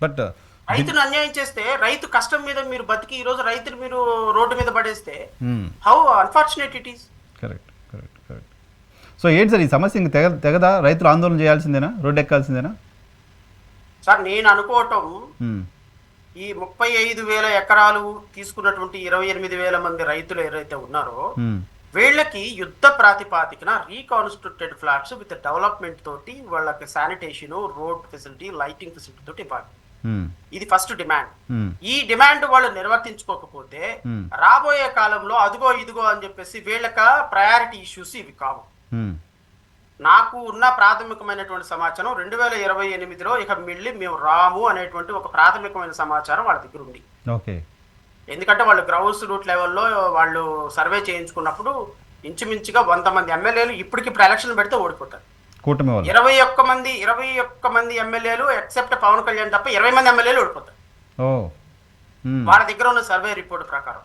But రైతును అన్యాయం చేస్తే రైతు కష్టం మీద మీరు బతికి ఈ రోజు రైతులు మీరు రోడ్డు మీద పడేస్తే hmm, how unfortunate it is correct correct correct so ఏంటి సార్ ఈ సమస్య? ఇంక తెగ తెగదా? రైతులు ఆందోళన చేయాల్సిందేనా? రోడ్డు ఎక్కాల్సిందేనా? సార్ నేను అనుకోవటం మ్మ్. ఈ ముప్పై ఐదు వేల ఎకరాలు తీసుకున్నటువంటి ఇరవై ఎనిమిది వేల మంది రైతులు ఎవరైతే ఉన్నారో మ్మ్. వీళ్ళకి యుద్ధ ప్రాతిపాదికన రీకాన్స్ట్రక్టెడ్ ఫ్లాట్స్ విత్ డెవలప్మెంట్ తోటి వాళ్ళకి sanitation road facility lighting facility తోటి ఇవ్వాలి. ఇది ఫస్ట్ డిమాండ్ మ్మ్. ఈ డిమాండ్ వాళ్ళు నిర్వర్తించుకోకపోతే Hmm. రాబోయే కాలంలో అదిగో ఇదిగో అని చెప్పేసి వీళ్ళక ప్రయారిటీ ఇష్యూస్ ఇవి కావు. నాకు ఉన్న ప్రాథమికమైనటువంటి సమాచారం రెండు వేల ఇరవై ఎనిమిదిలో ఇక మిళ్ళి మేము రాము అనేటువంటి ఒక ప్రాథమికమైన సమాచారం వాళ్ళ దగ్గర ఉంది ఓకే ఎందుకంటే వాళ్ళు గ్రౌండ్స్ రూట్ లెవెల్లో వాళ్ళు సర్వే చేయించుకున్నప్పుడు ఇంచుమించుగా వంద మంది ఎమ్మెల్యేలు ఇప్పటికి ఇప్పుడు ఎలక్షన్ పెడితే ఓడిపోతారు కూటమి వాళ్ళు ఇరవై ఒక్క మంది ఇరవై ఒక్క మంది ఎమ్మెల్యేలు ఎక్సెప్ట్ పవన్ కళ్యాణ్ తప్ప ఇరవై మంది ఎమ్మెల్యేలు ఓడిపోతారు ఓ. వాళ్ళ దగ్గర ఉన్న సర్వే రిపోర్ట్ ప్రకారం.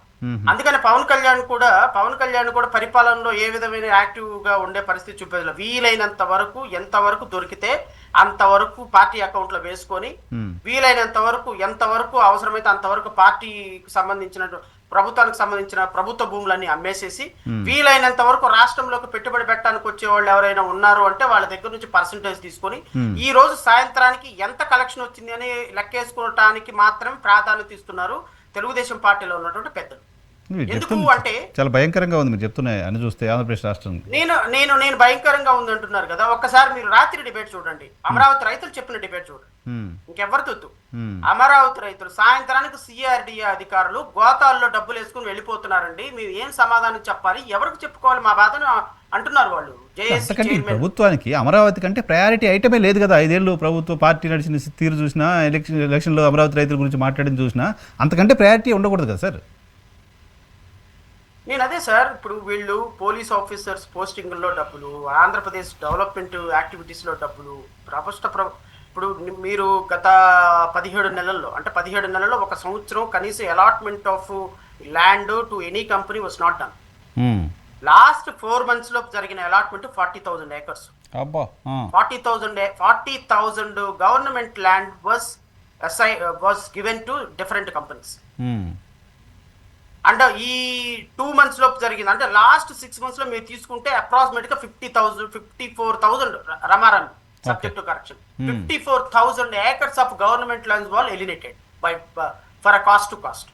అందుకని పవన్ కళ్యాణ్ కూడా పవన్ కళ్యాణ్ కూడా పరిపాలనలో ఏ విధమైన యాక్టివ్గా ఉండే పరిస్థితి చూపేది వీలైనంత వరకు ఎంత వరకు దొరికితే అంతవరకు పార్టీ అకౌంట్లో వేసుకొని. వీలైనంత వరకు ఎంతవరకు అవసరమైతే అంతవరకు పార్టీకి సంబంధించిన ప్రభుత్వానికి సంబంధించిన ప్రభుత్వ భూములన్నీ అమ్మేసేసి వీలైనంత వరకు రాష్ట్రంలోకి పెట్టుబడి పెట్టడానికి వచ్చే వాళ్ళు ఎవరైనా ఉన్నారు అంటే వాళ్ళ దగ్గర నుంచి పర్సంటేజ్ తీసుకొని. ఈ రోజు సాయంత్రానికి ఎంత కలెక్షన్ వచ్చింది అని లెక్కేసుకోవటానికి మాత్రం ప్రాధాన్యత ఇస్తున్నారు తెలుగుదేశం పార్టీలో ఉన్నటువంటి పెద్దలు ఎందుకు అంటే చాలా భయంకరంగా ఉంది మీరు చెప్తున్నాయి అని చూస్తే ఆంధ్రప్రదేశ్ రాష్ట్రం. నేను నేను నేను భయంకరంగా ఉంది అంటున్నారు కదా ఒక్కసారి మీరు రాత్రి డిబేట్ చూడండి. అమరావతి రైతులు చెప్పిన డిబేట్ చూడండి. ఇంకెవరి తొత్తు. అమరావతి రైతులు సాయంత్రానికి సిఆర్డిఏ అధికారులు గోతాల్లో డబ్బులు వేసుకుని వెళ్ళిపోతున్నారండి. మేము ఏం సమాధానం చెప్పాలి? ఎవరికి చెప్పుకోవాలి మా బాధను అంటున్నారు వాళ్ళు? ప్రభుత్వానికి అమరావతి కంటే ప్రయారిటీ ఐటమే లేదు కదా. ఐదేళ్ళు ప్రభుత్వ పార్టీ నడిచిన తీరు చూసినా ఎలక్షన్ ఎలక్షన్లో అమరావతి రైతుల గురించి మాట్లాడిన చూసినా అంతకంటే ప్రయారిటీ ఉండకూడదు కదా సార్? నేను అదే సార్ ఇప్పుడు వీళ్ళు పోలీస్ ఆఫీసర్స్ పోస్టింగ్లో డబ్బులు ఆంధ్రప్రదేశ్ డెవలప్మెంట్ యాక్టివిటీస్లో డబ్బులు రాష్ట్ర ప్ర ఇప్పుడు మీరు గత పదిహేడు నెలల్లో అంటే పదిహేడు నెలల్లో ఒక సంవత్సరం కనీసం allotment of land to any company was not done. Last four మంత్స్లో జరిగిన allotment forty thousand acres. Forty thousand forty thousand government land was అసై was given to different companies and ఈ టూ మంత్స్ లోపు జరిగింది. అంటే లాస్ట్ సిక్స్ మంత్స్లో మీరు తీసుకుంటే అప్రాక్సిమేట్గా fifty thousand fifty four thousand రమారాన్ subject to correction fifty four thousand acres of government lands were alienated by for a cost to cost.